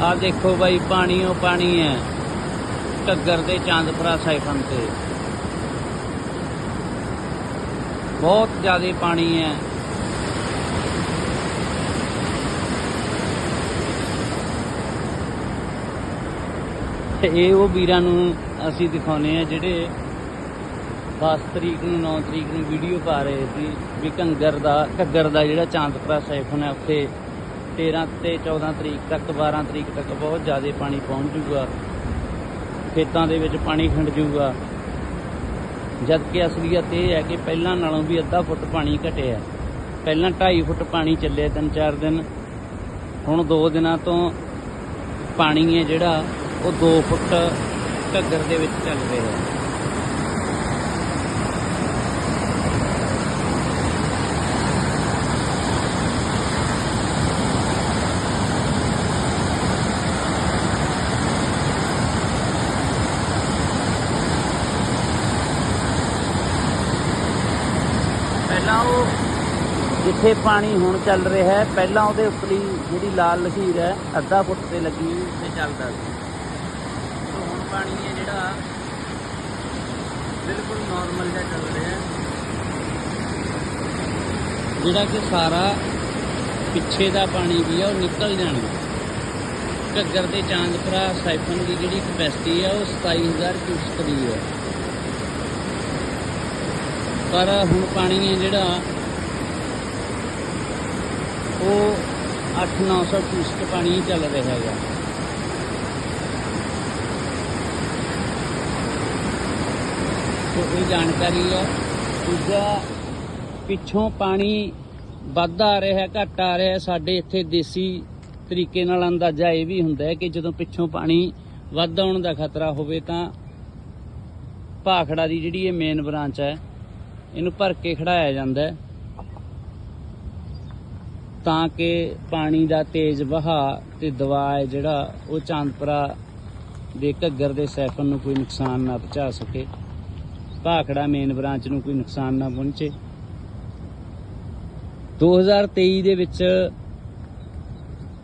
ਆ ਦੇਖੋ ਬਾਈ ਪਾਣੀ ਉਹ ਪਾਣੀ ਹੈ ਘੱਗਰ ਦੇ ਚਾਂਦਪੁਰਾ ਸਾਈਫਨ ਤੇ। ਬਹੁਤ ਜ਼ਿਆਦਾ ਪਾਣੀ ਹੈ ਤੇ ਇਹ ਉਹ ਵੀਰਾਂ ਨੂੰ ਅਸੀਂ ਦਿਖਾਉਨੇ ਆ ਜਿਹੜੇ 10 ਤਰੀਕ ਨੂੰ 9 ਤਰੀਕ ਨੂੰ ਵੀਡੀਓ ਪਾ ਰਹੇ ਸੀ ਵੀ ਘੱਗਰ ਦਾ ਘੱਗਰ ਦਾ ਜਿਹੜਾ ਚਾਂਦਪੁਰਾ ਸਾਈਫਨ ਹੈ ਉੱਥੇ 13 ਤੇ 14 ਤਰੀਕ ਤੱਕ 12 ਤਰੀਕ ਤੱਕ ਬਹੁਤ ਜ਼ਿਆਦਾ ਪਾਣੀ ਪਹੁੰਚ ਜੂਗਾ ਖੇਤਾਂ ਦੇ ਵਿੱਚ ਪਾਣੀ ਖੰਡ ਜੂਗਾ ਜਦ ਕਿ ਅਸਲੀਅਤ ਇਹ ਹੈ ਕਿ ਪਹਿਲਾਂ ਨਾਲੋਂ ਵੀ ਅੱਧਾ ਫੁੱਟ ਪਾਣੀ ਘਟਿਆ। ਪਹਿਲਾਂ 2.5 ਫੁੱਟ ਪਾਣੀ ਚੱਲਿਆ ਤਿੰਨ ਚਾਰ ਦਿਨ। ਹੁਣ 2 ਦਿਨਾਂ ਤੋਂ ਪਾਣੀ ਹੈ ਜਿਹੜਾ, ਉਹ 2 ਫੁੱਟ ਘੱਗਰ ਦੇ ਵਿੱਚ ਚੱਲ ਰਿਹਾ ਹੈ। ਪਹਿਲਾਂ ਉਹ ਜਿੱਥੇ ਪਾਣੀ ਹੁਣ ਚੱਲ ਰਿਹਾ ਹੈ, ਪਹਿਲਾਂ ਉਹਦੇ ਉੱਪਰਲੀ ਜਿਹੜੀ ਲਾਲ ਲਕੀਰ ਹੈ, ਅੱਧਾ ਫੁੱਟ ਤੇ ਲੱਗੀ ਹੋਈ ਉੱਤੇ ਚੱਲਦਾ ਸੀ। ਹੁਣ ਪਾਣੀ ਹੈ ਜਿਹੜਾ ਬਿਲਕੁਲ ਨਾਰਮਲ ਜਿਹਾ ਚੱਲ ਰਿਹਾ ਹੈ। ਜਿਹੜਾ ਕਿ ਸਾਰਾ ਪਿੱਛੇ ਦਾ ਪਾਣੀ ਵੀ ਆ, ਉਹ ਨਿਕਲ ਜਾਣਾ। ਘੱਗਰ ਦੇ ਚਾਂਦਪੁਰਾ ਸਾਈਫਨ ਦੀ ਜਿਹੜੀ ਕਪੈਸਿਟੀ ਹੈ ਉਹ 27000 ਕਿਊਸਕ ਦੀ ਹੈ। ਪਰ ਹੁਣ ਪਾਣੀ ਹੈ ਜਿਹੜਾ ਉਹ 8-900 ਕਿਊਸਕ ਪਾਣੀ ਹੀ ਚੱਲ ਰਿਹਾ ਹੈਗਾ। ਤੇ ਇਹ ਜਾਣਕਾਰੀ ਹੈ। ਦੂਜਾ, ਪਿੱਛੋਂ ਪਾਣੀ ਵੱਧ ਆ ਰਿਹਾ ਹੈ ਘੱਟ ਆ ਰਿਹਾ, ਸਾਡੇ ਇੱਥੇ ਦੇਸੀ ਤਰੀਕੇ ਨਾਲ ਅੰਦਾਜ਼ਾ ਇਹ ਵੀ ਹੁੰਦਾ ਹੈ ਕਿ ਜਦੋਂ ਪਿੱਛੋਂ ਪਾਣੀ ਵੱਧ ਆਉਣ ਦਾ ਖਤਰਾ ਹੋਵੇ ਤਾਂ ਭਾਖੜਾ ਦੀ ਜਿਹੜੀ ਇਹ ਮੇਨ ਬ੍ਰਾਂਚ ਹੈ ਇਹਨੂੰ ਭਰ ਕੇ ਖੜਾਇਆ ਜਾਂਦਾ ਤਾਂ ਕਿ ਪਾਣੀ ਦਾ ਤੇਜ਼ ਵਹਾਅ ਤੇ ਦਬਾਅ ਹੈ ਜਿਹੜਾ ਉਹ ਚਾਂਦਪੁਰਾ ਦੇ ਘੱਗਰ ਦੇ ਸੈਫਨ ਨੂੰ ਕੋਈ ਨੁਕਸਾਨ ਨਾ ਪਹੁੰਚਾ ਸਕੇ, ਭਾਖੜਾ ਮੇਨ ਬ੍ਰਾਂਚ ਨੂੰ ਕੋਈ ਨੁਕਸਾਨ ਨਾ ਪਹੁੰਚੇ। 2023 ਦੇ ਵਿੱਚ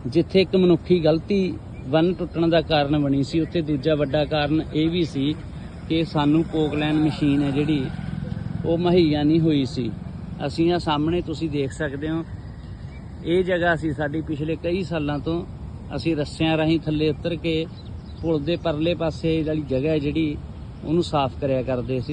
ਜਿੱਥੇ ਇੱਕ ਮਨੁੱਖੀ ਗਲਤੀ ਬੰਨ ਟੁੱਟਣ ਦਾ ਕਾਰਨ ਬਣੀ ਸੀ, ਉੱਥੇ ਦੂਜਾ ਵੱਡਾ ਕਾਰਨ ਇਹ ਵੀ ਸੀ ਕਿ ਸਾਨੂੰ ਕੋਕਲੈਨ ਮਸ਼ੀਨ ਹੈ ਜਿਹੜੀ ਉਹ ਮੁਹੱਈਆ ਨਹੀਂ ਹੋਈ ਸੀ। ਅਸੀਂ ਆ ਸਾਹਮਣੇ ਤੁਸੀਂ ਦੇਖ ਸਕਦੇ ਹੋ। ਇਹ ਜਗ੍ਹਾ ਸੀ ਸਾਡੀ ਪਿਛਲੇ ਕਈ ਸਾਲਾਂ ਤੋਂ। ਅਸੀਂ ਰੱਸਿਆਂ ਰਾਹੀਂ ਥੱਲੇ ਉਤਰ ਕੇ ਪੁਲ ਦੇ ਪਰਲੇ ਪਾਸੇ ਵਾਲੀ ਜਗ੍ਹਾ ਜਿਹੜੀ, ਉਹਨੂੰ ਸਾਫ਼ ਕਰਿਆ ਕਰਦੇ ਸੀ।